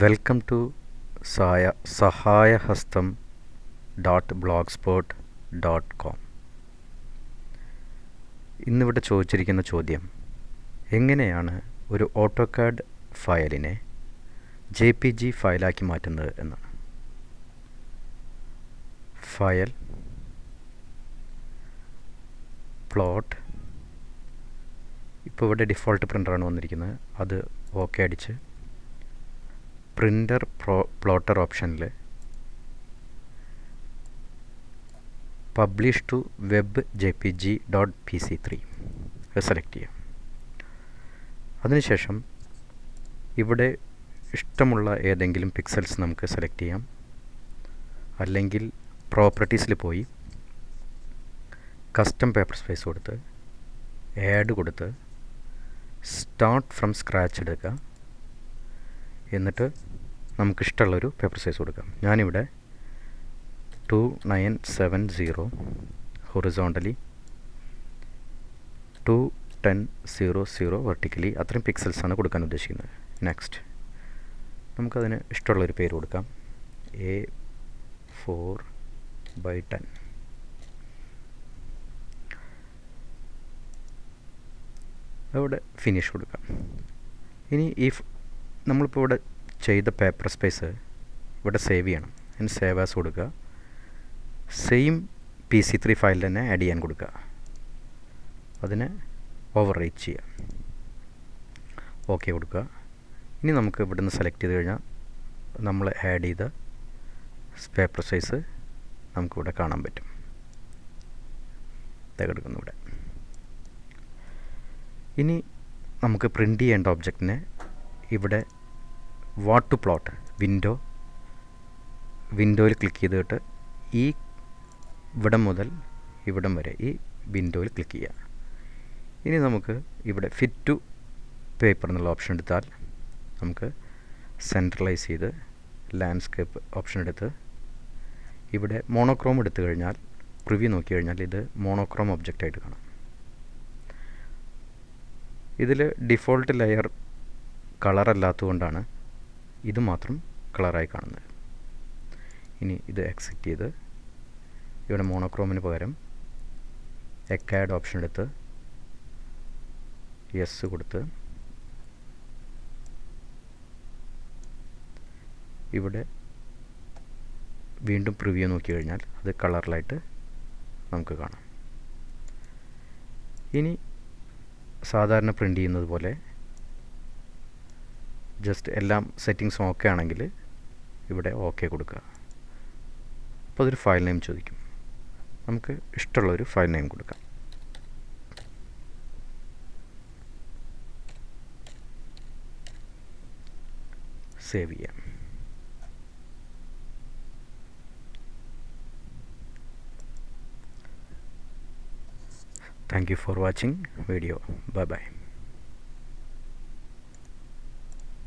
Welcome to Saya Sahayahastham dot blogspot dot com. ഇന്നിവിടെ ചോദിച്ചിരിക്കുന്ന ചോദ്യം എങ്ങനെയാണ് ഒരു ഓട്ടോകാഡ് ഫയലിനെ ജെ പി ജി ഫയലാക്കി മാറ്റുന്നത് എന്നാണ് ഫയൽ പ്ലോട്ട് ഇപ്പോൾ ഇവിടെ ഡിഫോൾട്ട് പ്രിന്ററാണ് വന്നിരിക്കുന്നത്. അത് ഓക്കെ അടിച്ച് പ്രിന്റർ പ്രോ പ്ലോട്ടർ ഓപ്ഷനിൽ publish to web J P G dot P C three. Select ചെയ്യാം. അതിനുശേഷം ഇവിടെ ഇഷ്ടമുള്ള ഏതെങ്കിലും പിക്സൽസ് നമുക്ക് സെലക്ട് ചെയ്യാം. അല്ലെങ്കിൽ പ്രോപ്പർട്ടീസിൽ പോയി കസ്റ്റം പേപ്പർ സ്പേസ് കൊടുത്ത് ആഡ് കൊടുത്ത് സ്റ്റാർട്ട് ഫ്രം സ്ക്രാച്ച് എടുക്കുക. എന്നിട്ട് നമുക്കിഷ്ടമുള്ളൊരു പേപ്പർ സൈസ് കൊടുക്കാം. ഞാനിവിടെ two nine seven zero horizontally two ten zero zero vertically അത്രയും പിക്സൽസാണ് കൊടുക്കാൻ ഉദ്ദേശിക്കുന്നത്. നെക്സ്റ്റ് നമുക്കതിന് ഇഷ്ടമുള്ളൊരു പേര് കൊടുക്കാം. എ ഫോർ ബൈ ടെൻ അവിടെ ഫിനിഷ് കൊടുക്കാം. ഇനി ഈ നമ്മളിപ്പോൾ ഇവിടെ ചെയ്ത പേപ്പർ സ്പേസ് ഇവിടെ സേവ് ചെയ്യണം. അതിന് സേവ് ആസ് കൊടുക്കുക. Same P C three file തന്നെ ആഡ് ചെയ്യാൻ കൊടുക്കുക. അതിനെ ഓവർ റൈറ്റ് ചെയ്യുക ഓക്കെ കൊടുക്കുക. ഇനി നമുക്ക് ഇവിടുന്ന് സെലക്ട് ചെയ്ത് കഴിഞ്ഞാൽ നമ്മൾ ആഡ് ചെയ്ത പേപ്പർ സൈസ് നമുക്കിവിടെ കാണാൻ പറ്റും. കിടക്കുന്നു ഇവിടെ. ഇനി നമുക്ക് പ്രിന്റ് ചെയ്യേണ്ട ഒബ്ജക്റ്റിനെ ഇവിടെ വാട്ട് ടു പ്ലോട്ട് വിൻഡോ വിൻഡോയിൽ ക്ലിക്ക് ചെയ്തിട്ട് ഈ ഇവിടം മുതൽ ഇവിടം വരെ ഈ വിൻഡോയിൽ ക്ലിക്ക് ചെയ്യാം. ഇനി നമുക്ക് ഇവിടെ ഫിറ്റ് ടു പേപ്പർ എന്നുള്ള ഓപ്ഷൻ എടുത്താൽ നമുക്ക് സെൻട്രലൈസ് ചെയ്ത് ലാൻഡ്സ്കേപ്പ് ഓപ്ഷൻ എടുത്ത് ഇവിടെ മോണോക്രോം എടുത്തു കഴിഞ്ഞാൽ പ്രിവ്യൂ നോക്കി കഴിഞ്ഞാൽ ഇത് മോണോക്രോം ഒബ്ജക്റ്റായിട്ട് കാണാം. ഇതിൽ ഡിഫോൾട്ട് ലെയർ കളർ അല്ലാത്തതുകൊണ്ടാണ് ഇത് മാത്രം കളറായി കാണുന്നത്. ഇനി ഇത് എക്സിറ്റ് ചെയ്ത് ഇവിടെ മോണോക്രോമിന് പകരം എക്കാഡ് ഓപ്ഷൻ എടുത്ത് യെസ് കൊടുത്ത് ഇവിടെ വീണ്ടും പ്രിവ്യൂ നോക്കി കഴിഞ്ഞാൽ അത് കളറിലായിട്ട് നമുക്ക് കാണാം. ഇനി സാധാരണ പ്രിന്റ് ചെയ്യുന്നത് പോലെ ജസ്റ്റ് എല്ലാം സെറ്റിങ്സും ഓക്കെ ആണെങ്കിൽ ഇവിടെ ഓക്കെ കൊടുക്കുക. അപ്പോൾ അതൊരു ഫയൽ നെയിം ചോദിക്കും. നമുക്ക് ഇഷ്ടമുള്ളൊരു ഫയൽ നെയിം കൊടുക്കാം. സേവ് ചെയ്യാം. Thank you for watching video bye bye.